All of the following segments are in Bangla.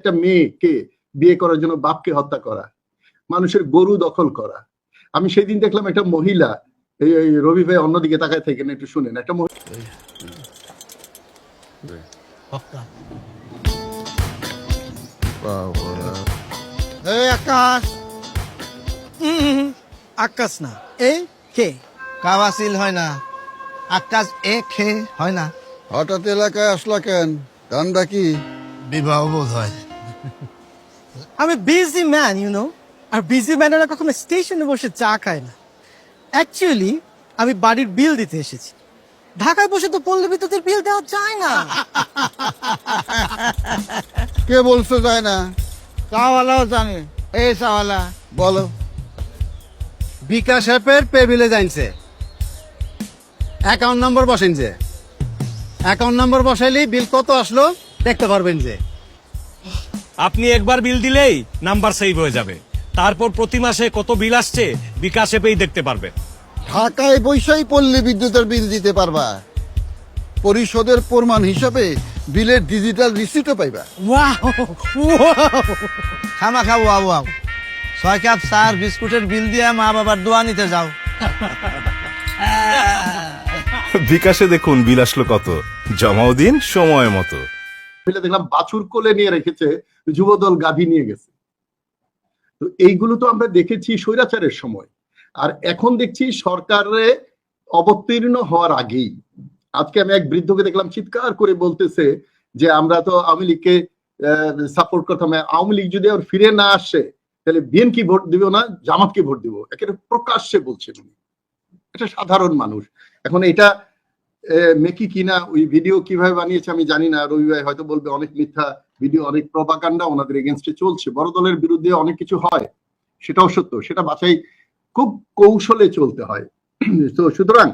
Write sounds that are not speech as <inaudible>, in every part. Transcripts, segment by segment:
একটা মেয়েকে বিয়ে করার জন্য বাপকে হত্যা করা মানুষের গরু দখল করা। আমি সেদিন দেখলাম একটা মহিলা এই রবি ভাই অন্যদিকে তাকায় থাকেন একটু শুনেন। একটা আকাশ। আকাশ না এ কে? কাওয়াসিল হয় না আকাশ এ খে হয় না? হঠাৎ এলাকায় আসলা কেন? কান্দা কি? বিবাহ বোধ হয়। আমি বিজি ম্যান ইউ নো আর বিজি ম্যানেরা কখনো স্টেশনে বসে চা খায় না। অ্যাকচুয়ালি আমি বাড়ির বিল দিতে এসেছি। ঢাকায় বসে তো পল্লী বিদ্যুতের বিল দেওয়া যায় না। কে বলছো যায় না? চাওয়ালাও জানে। এই চাওয়ালা, বলো। বিকাশ অ্যাপের পে বিলে জানছে অ্যাকাউন্ট নম্বর বসেন যে। অ্যাকাউন্ট নম্বর বসাইলেই বিল কত আসলো দেখতে পারবেন যে। আপনি একবার বিল দিলেই নাম্বার সেভ হয়ে যাবে। তারপর প্রতি মাসে কত বিল আসছে বিকাশ অ্যাপেই দেখতে পারবেন ঢাকায় বৈশাই পল্লী বিদ্যুতের বিল দিতে পারবা। পরিশোধের প্রমাণ হিসাবে বিলের ডিজিটাল রিসিটও পাইবা। ওয়াও খামা খাও আও আও ছয় কাপ চার বিস্কুটের বিল দিয়ে মা বাবার দোয়া নিতে যাও। বিকাশে দেখুন বিল আসলো কত জমাও দিন সময় মতো। মহিলা দেখলাম বাছুর কোলে নিয়ে রেখেছে যুবদল গাভী নিয়ে গেছে। তো এইগুলো তো আমরা দেখেছি স্বৈরাচারের সময়। আর এখন দেখছি সরকারে অবতীর্ণ হওয়ার আগেই। আজকে আমি এক বৃদ্ধকে দেখলাম চিৎকার করে বলতেছে যে, আমরা তো আওয়ামী লীগকে সাপোর্ট করতাম আওয়ামী লীগ যদি আর ফিরে না আসে, তাহলে বিএনকি ভোট দিব না, জামাতকে ভোট দিব। একেবারে প্রকাশ্যে বলছেন উনি। এটা সাধারণ মানুষ। এখন এটা মেকি কিনা, ওই ভিডিও কীভাবে বানিয়েছে আমি জানি না। রবি ভাই হয়তো বলবে, অনেক মিথ্যা ভিডিও অনেক প্রপাকাণ্ডা ওনাদের এগেনস্টে চলছে। বড় দলের বিরুদ্ধে অনেক কিছু হয়, সেটাও সত্য। সেটা বাছাই খুব কৌশলে চলতে হয়। <clears throat> তো সুতরাং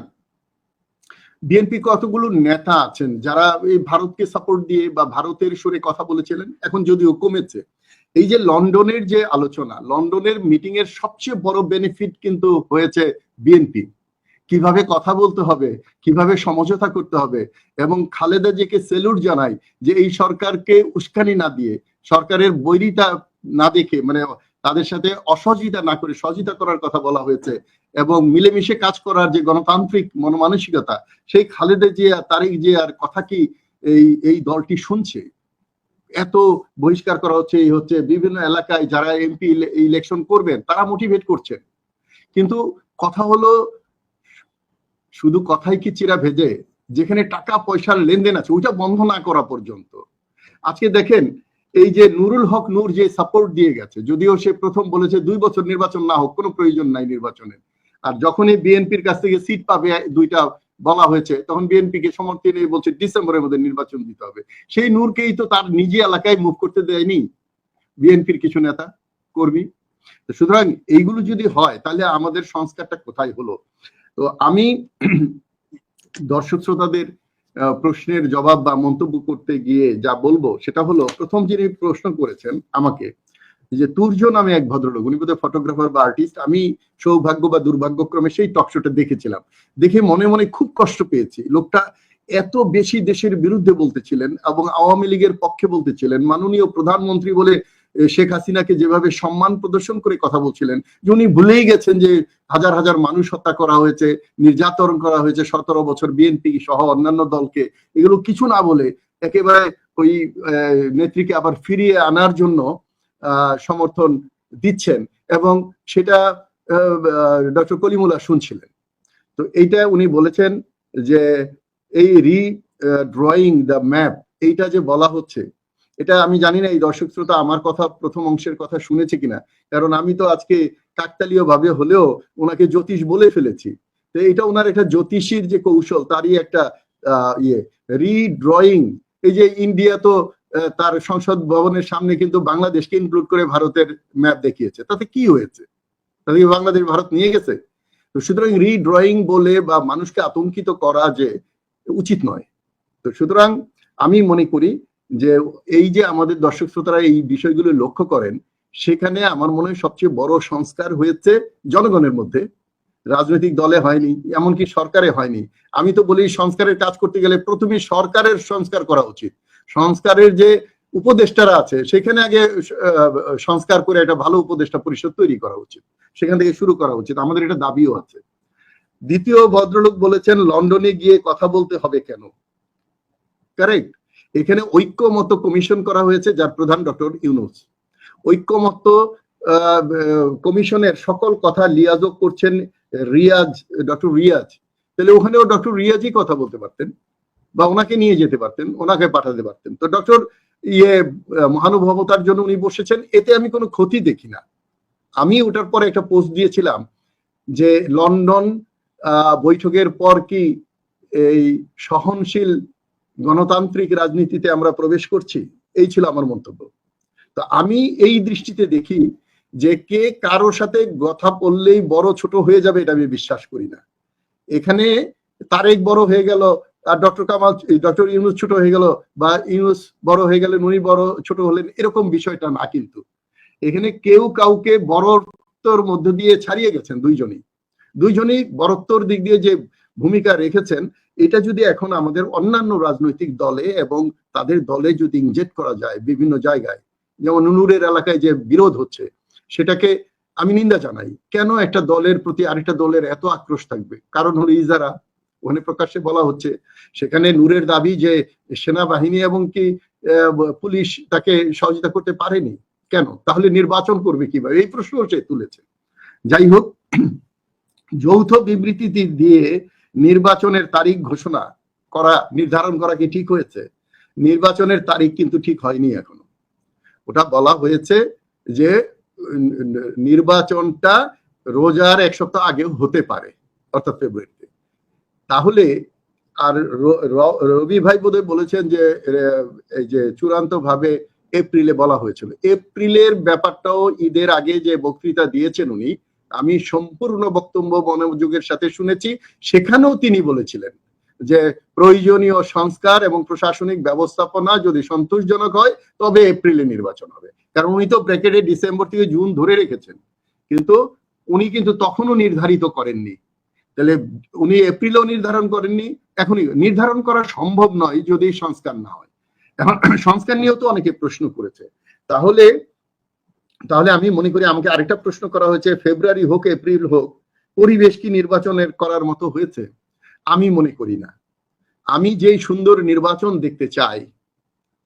বিএনপি কতগুলো নেতা আছেন, যারা এই ভারতকে সাপোর্ট দিয়ে বা ভারতের সুরে কথা বলেছিলেন, এখন যদিও কমেছে। এই যে লন্ডনের যে আলোচনা, লন্ডনের মিটিং এর সবচেয়ে বড় বেনিফিট কিন্তু হয়েছে বিএনপি কীভাবে কথা বলতে হবে, কীভাবে সমঝোতা করতে হবে এবং খালেদা জিকে সেলুট জানাই যে এই সরকারকে উস্কানি না দিয়ে, সরকারের বৈরিতা না দেখে মানে তাদের সাথে অসহযোগিতা না করে সহযোগিতা করার কথা বলা হয়েছে এবং মিলেমিশে কাজ করার যে গণতান্ত্রিক মনমানসিকতা, সেই খালেদা জিয়া, তারিক জিয়ার কথা কি এই এই দলটি শুনছে? এত বহিষ্কার করা হচ্ছে, এই হচ্ছে বিভিন্ন এলাকায় যারা এমপি ইলেকশন করবেন, তারা মোটিভেট করছেন। কিন্তু কথা হলো শুধু কথাই কি চিরা ভেজে, যেখানে টাকা, পয়সার লেনদেন আছে, ওইটা বন্ধ না করা পর্যন্ত। আজকে দেখেন, এই যে নুরুল হক নূর যে সাপোর্ট দিয়ে গেছে, যদিও সে প্রথম বলেছে দুই বছর নির্বাচন না হোক, কোনো প্রয়োজন নাই নির্বাচনের আর যখনই বিএনপির কাছ থেকে সিট পাবে, দুইটা বলা হয়েছে, তখন বিএনপি কে সমর্থন এই বলছে ডিসেম্বরের মধ্যে নির্বাচন দিতে হবে। সেই নূরকেই তো তার নিজে এলাকায় মুভ করতে দেয়নি বিএনপির কিছু নেতা, কর্মী। সুতরাং এইগুলো যদি হয়, তাহলে আমাদের সংস্কারটা কোথায় হলো? তো আমি দর্শক শ্রোতাদের প্রশ্নের জবাব বা মন্তব্য করতে গিয়ে যা বলব সেটা হলো, প্রথম যিনি প্রশ্ন করেছেন আমাকে যে তুর্য নামে এক ভদ্রলোক, উনি বোধহয় ফটোগ্রাফার বা আর্টিস্ট আমি সৌভাগ্য বা দুর্ভাগ্যক্রমে সেই টকশোটা দেখেছিলাম। দেখে মনে মনে খুব কষ্ট পেয়েছি। লোকটা এত বেশি দেশের বিরুদ্ধে বলতেছিলেন এবং আওয়ামী লীগের পক্ষে বলতেছিলেন মাননীয় প্রধানমন্ত্রী বলে শেখ হাসিনাকে যেভাবে সম্মান প্রদর্শন করে কথা বলছিলেন, যে উনি ভুলেই গেছেন যে হাজার হাজার মানুষ হত্যা করা হয়েছে, নির্যাতন করা হয়েছে সতেরো বছর বিএনপি সহ অন্যান্য দলকে, এগুলো কিছু না বলে একেবারে ওই নেত্রীকে আবার ফিরিয়ে আনার জন্য সমর্থন দিচ্ছেন এবং সেটা ডক্টর কলিমুল্লাহ শুনছিলেন। তো এইটা উনি বলেছেন যে এই রি ড্রয়িং দ্য ম্যাপ এইটা যে বলা হচ্ছে এটা আমি জানি না, এই দর্শক শ্রোতা আমার কথা, প্রথম অংশের কথা শুনেছে কিনা। কারণ আমি তো আজকে কাকতালীয় ভাবে হলেও ওনাকে জ্যোতিষ বলে ফেলেছি। তো এটা ওনার একটা জ্যোতিষীর যে কৌশল, তারই একটা ইয়ে রিড্রয়িং এই যে ইন্ডিয়া তো তার সংসদ ভবনের সামনে কিন্তু বাংলাদেশকে ইনক্লুড করে ভারতের ম্যাপ দেখিয়েছে। তাতে কি হয়েছে? তাতে বাংলাদেশ, ভারত নিয়ে গেছে? তো সুতরাং রিড্রয়িং বলে বা মানুষকে আতঙ্কিত করা যে উচিত নয়। তো সুতরাং আমি মনে করি যে এই যে আমাদের দর্শক শ্রোতারা এই বিষয়গুলো লক্ষ্য করেন, সেখানে আমার মনে হয় সবচেয়ে বড় সংস্কার হয়েছে জনগণের মধ্যে। রাজনৈতিক দলে হয়নি, এমনকি সরকারে হয়নি। আমি তো বলি সংস্কারের কাজ করতে গেলে প্রথমে সরকারের সংস্কার করা উচিত। সংস্কারের যে উপদেষ্টারা আছে, সেখানে আগে সংস্কার করে একটা ভালো উপদেষ্টা পরিষদ তৈরি করা উচিত। সেখান থেকে শুরু করা উচিত। আমাদের এটা দাবিও আছে। দ্বিতীয় ভদ্রলোক বলেছেন, লন্ডনে গিয়ে কথা বলতে হবে কেন? কারেক্ট এখানে ঐক্যমত কমিশন করা হয়েছে, যার প্রধান ডক্টর ইউনুস। ঐক্যমত কমিশনের সকল কথা লিয়াজও করছেন রিয়াজ, ডক্টর রিয়াজ। তাহলে ওখানেও ডক্টর রিয়াজই কথা বলতে পারতেন বা ওনাকে নিয়ে যেতে পারতেন, ওনাকে পাঠাতে পারতেন। তো ডক্টর ইয়ে মহানুভবতার জন্য উনি বসেছেন, এতে আমি কোনো ক্ষতি দেখি না। আমি ওটার পরে একটা পোস্ট দিয়েছিলাম যে লন্ডন বৈঠকের পর কি এই সহনশীল গণতান্ত্রিক রাজনীতিতে আমরা প্রবেশ করছি, এই ছিল আমার মন্তব্য। তো আমি এই দৃষ্টিতে দেখি যে কে কারোর সাথে কথা বললেই বড় ছোট হয়ে যাবে এটা আমি বিশ্বাস করি না। এখানে তারেক বড় হয়ে গেল, আর ডক্টর কামাল ডক্টর ইউনুস ছোট হয়ে গেল, বা ইউনুস বড় হয়ে গেলেন, উনি বড় ছোট হলেন, এরকম বিষয়টা না কিন্তু। এখানে কেউ কাউকে বড়ত্বর মধ্য দিয়ে ছাড়িয়ে গেছেন দুইজনই। দুইজনই বড়ত্বর দিক দিয়ে যে ভূমিকা রেখেছেন এটা যদি এখন আমাদের অন্যান্য রাজনৈতিক দলে এবং তাদের দলে যদি ইনজেক্ট করা যায় বিভিন্ন জায়গায়, যেমন নুনুরের এলাকায় যে বিরোধ হচ্ছে, সেটাকে আমি নিন্দা জানাই। কেন একটা দলের প্রতি আরেকটা দলের এত আক্রোশ থাকবে? কারণ হলো ইজারা। ওখানে প্রকাশ্যে বলা হচ্ছে, সেখানে নূরের দাবি যে সেনাবাহিনী এবং কি পুলিশ তাকে সহযোগিতা করতে পারেনি। কেন? তাহলে নির্বাচন করবে কীভাবে? এই প্রশ্ন সে তুলেছে। যাই হোক, <clears throat> যৌথ বিবৃতি দিয়ে নির্বাচনের তারিখ ঘোষণা করা, নির্ধারণ করা কি ঠিক হয়েছে? নির্বাচনের তারিখ কিন্তু ঠিক হয়নি এখনও। ওটা বলা হয়েছে যে নির্বাচনটা রোজার এক সপ্তাহ আগে হতে পারে, অর্থাৎ ফেব্রুয়ারিতে। তাহলে আর রবি ভাই বোধহয় বলেছেন যে এই যে চূড়ান্ত ভাবে এপ্রিলে বলা হয়েছিল। এপ্রিলের ব্যাপারটাও ঈদের আগে যে বক্তৃতা দিয়েছেন উনি আমি সম্পূর্ণ বক্তব্য মনোযোগের সাথে শুনেছি। সেখানেও তিনি বলেছিলেন যে, প্রয়োজনীয় সংস্কার এবং প্রশাসনিক ব্যবস্থাপনা যদি সন্তোষজনক হয়, তবে এপ্রিলে নির্বাচন হবে। কারণ উনি তো ব্র্যাকেটে ডিসেম্বর থেকে জুন ধরে রেখেছেন। কিন্তু উনি কিন্তু তখনও নির্ধারিত করেননি। তাহলে উনি এপ্রিলেও নির্ধারণ করেননি, এখনই নির্ধারণ করা সম্ভব নয় যদি সংস্কার না হয়। এখন, সংস্কার নিয়েও তো অনেকে প্রশ্ন করেছে। তাহলে তাহলে আমি মনে করি আমাকে আরেকটা প্রশ্ন করা হয়েছে ফেব্রুয়ারি হোক এপ্রিল হোক পরিবেশ কি নির্বাচনের করার মতো হয়েছে? আমি মনে করি না। আমি যেই সুন্দর নির্বাচন দেখতে চাই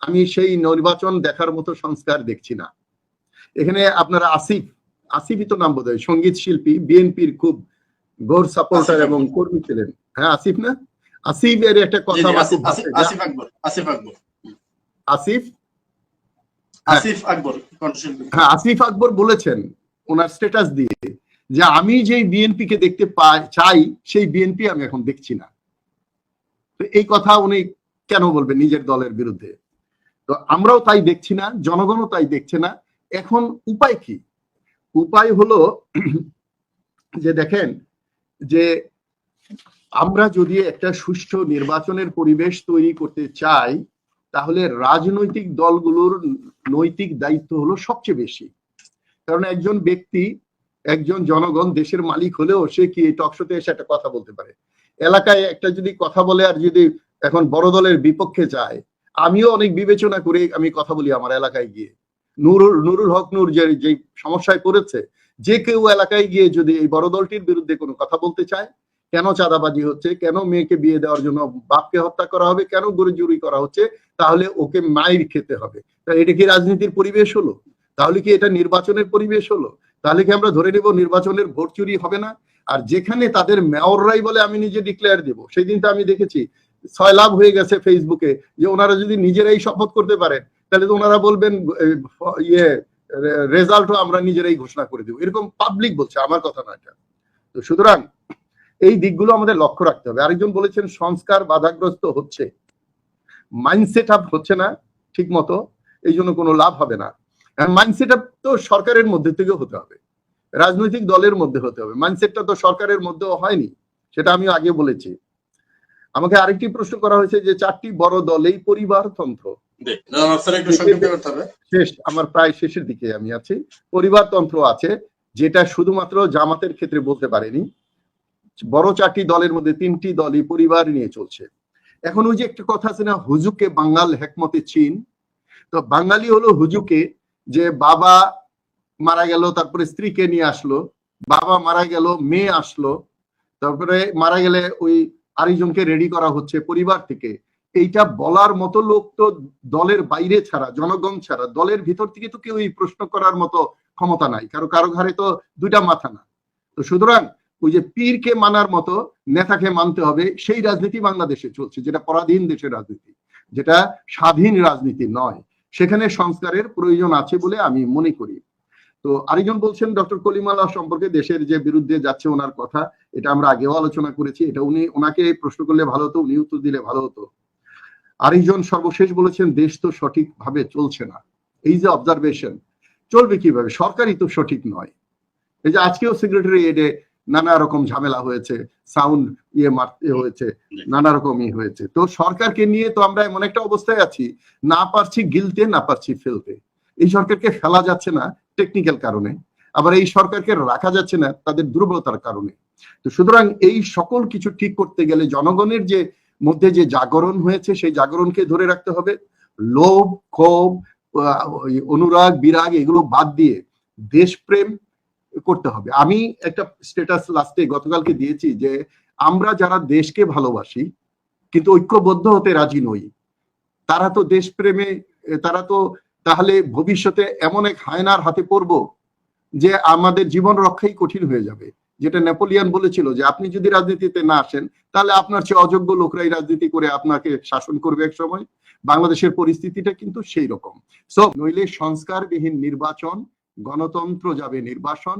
আমি সেই নির্বাচন দেখার মতো সংস্কার দেখছি না। এখানে আপনারা আসিফ আসিফই তো নাম বোধ হয় সংগীত শিল্পী বিএনপির খুব গোর সাপোর্টার এবং কর্মী ছিলেন। হ্যাঁ আসিফ না? আসিফ এর একটা কথা আসিফ আসিফ-। আসিফ আকবর হ্যাঁ। আসিফ আকবর হ্যাঁ আসিফ আকবর বলেছেন ওনার স্ট্যাটাস দিয়ে যে আমি যেই বিএনপি কে দেখতে পাই চাই সেই বিএনপি আমি এখন দেখছি না। তো এই কথা উনি কেন বলবেন নিজের দলের বিরুদ্ধে? তো আমরাও তাই দেখছি না জনগণও তাই দেখছে না। এখন উপায় কি? উপায় হলো যে দেখেন যে আমরা যদি একটা সুষ্ঠু নির্বাচনের পরিবেশ তৈরি করতে চাই তাহলে রাজনৈতিক দলগুলোর নৈতিক দায়িত্ব হলো সবচেয়ে বেশি। কারণ একজন ব্যক্তি, একজন জনগণ দেশের মালিক হলেও সে কি এই টকশোতে এসে একটা কথা বলতে পারে? এলাকায় একটা যদি কথা বলে আর যদি এখন বড় দলের বিপক্ষে যায়, আমিও অনেক বিবেচনা করে আমি কথা বলি আমার এলাকায় গিয়ে। নুরুল নুরুল হক নুর যে যে সমস্যায় পড়েছে, যে কেউ এলাকায় গিয়ে যদি এই বড় দলটির বিরুদ্ধে কোনো কথা বলতে চায় কেন চাঁদাবাজি হচ্ছে? কেন মেয়েকে বিয়ে দেওয়ার জন্য বাপকে হত্যা করা হবে? কেন গরু চুরি করা হচ্ছে? তাহলে ওকে মায়ের খেতে হবে। তা এটা কি রাজনীতির পরিবেশ হলো? তাহলে কি এটা নির্বাচনের পরিবেশ হলো? তাহলে কি আমরা ধরে নেব নির্বাচনের ভোট চুরি হবে না? আর যেখানে তাদের মেয়ররাই বলে, আমি নিজে ডিক্লেয়ার দেব। সেই দিন তো আমি দেখেছি। ছয় লাভ হয়ে গেছে ফেসবুকে যে ওনারা যদি নিজেরাই শপথ করতে পারে তাহলে তো ওনারা বলবেন ইয়ে রেজাল্টও আমরা নিজেরাই ঘোষণা করে দেবো। এরকম পাবলিক বলছে, আমার কথা না এটা। তো সুতরাং এই দিকগুলো আমাদের লক্ষ্য রাখতে হবে। আরেকজন বলেছেন সংস্কার বাধাগ্রস্ত হচ্ছে। মাইন্ডসেট আপ হচ্ছে না ঠিক মতো এই জন্য কোনো লাভ হবে না। মাইন্ডসেট আপ তো সরকারের মধ্যে থেকে হতে হবে। রাজনৈতিক দলের মধ্যে হতে হবে। মাইন্ডসেটটা তো সরকারের মধ্যেও হয়নি সেটা আমি আগে বলেছি। আমাকে আরেকটি প্রশ্ন করা হয়েছে যে চারটি বড় দল এই পরিবারতন্ত্র করতে হবে। শেষ আমার প্রায় শেষের দিকে আমি আছি। পরিবারতন্ত্র আছে যেটা শুধুমাত্র জামাতের ক্ষেত্রে বলতে পারেনি। বড় চারটি দলের মধ্যে তিনটি দলই পরিবার নিয়ে চলছে। এখন ওই যে একটা কথা আছে না, হুজুকে বাঙ্গাল হেকমতে চীন। তো বাঙালি হলো হুজুকে যে বাবা মারা গেল, তারপরে স্ত্রীকে নিয়ে আসলো, বাবা মারা গেল, মেয়ে আসলো, তারপরে মারা গেলে ওই আরেকজনকে রেডি করা হচ্ছে পরিবার থেকে। এইটা বলার মতো লোক তো দলের বাইরে ছাড়া, জনগণ ছাড়া, দলের ভিতর থেকে তো কেউ প্রশ্ন করার মতো ক্ষমতা নাই। কারও কারও ঘরে তো দুইটা মাথা না। তো সুতরাং ওই যে পীরকে মানার মতো নেতাকে মানতে হবে, সেই রাজনীতি বাংলাদেশে চলছে, যেটা পরাধীন দেশের রাজনীতি, যেটা স্বাধীন রাজনীতি নয়। সেখানে সংস্কারের প্রয়োজন আছে বলে আমি মনে করি। তো আরেকজন বলছেন, ডক্টর কলিমাল্লাহ সম্পর্কে দেশের যে বিরুদ্ধে যাচ্ছে ওনার কথা, এটা আমরা আগেও আলোচনা করেছি, এটা উনি, ওনাকে প্রশ্ন করলে ভালো হতো, উনি উত্তর দিলে ভালো হতো। আরেকজন সর্বশেষ বলেছেন, দেশ তো সঠিকভাবে চলছে না। এই যে অবজারভেশন চলবে কীভাবে? সরকারই তো সঠিক নয়। এই যে আজকেও সেক্রেটারি এডে নানা রকম ঝামেলা হয়েছে সাউন্ড ইয়ে মারতে হয়েছে নানা রকমই হয়েছে। তো সরকারকে নিয়ে তো আমরা এমন একটা অবস্থায় আছি না পারছি গিলতে না পারছি ফেলতে এই সরকারকে ফেলা যাচ্ছে না টেকনিক্যাল কারণে। আবার এই সরকারকে রাখা যাচ্ছে না তাদের দুর্বলতার কারণে। তো সুতরাং এই সকল কিছু ঠিক করতে গেলে জনগণের যে মধ্যে যে জাগরণ হয়েছে সেই জাগরণকে ধরে রাখতে হবে। লোভ ক্ষোভ অনুরাগ বিরাগ এগুলো বাদ দিয়ে দেশপ্রেম করতে হবে। আমি একটা স্ট্যাটাস লাস্টে গতকালকে দিয়েছি যে, আমরা যারা দেশকে ভালোবাসি, কিন্তু ঐক্যবদ্ধ হতে রাজি নই, তারা তো দেশপ্রেমে, তারা তো তাহলে ভবিষ্যতে এমন এক হায়নার হাতে পড়ব যে আমাদের জীবন রক্ষাই কঠিন হয়ে যাবে। যেটা নেপোলিয়ান বলেছিল যে, আপনি যদি রাজনীতিতে না আসেন, তাহলে আপনার চেয়ে অযোগ্য লোকরাই রাজনীতি করে আপনাকে শাসন করবে এক সময়। বাংলাদেশের পরিস্থিতিটা কিন্তু সেই রকম। সো নইলে সংস্কারবিহীন নির্বাচন গণতন্ত্র যাবে নির্বাসন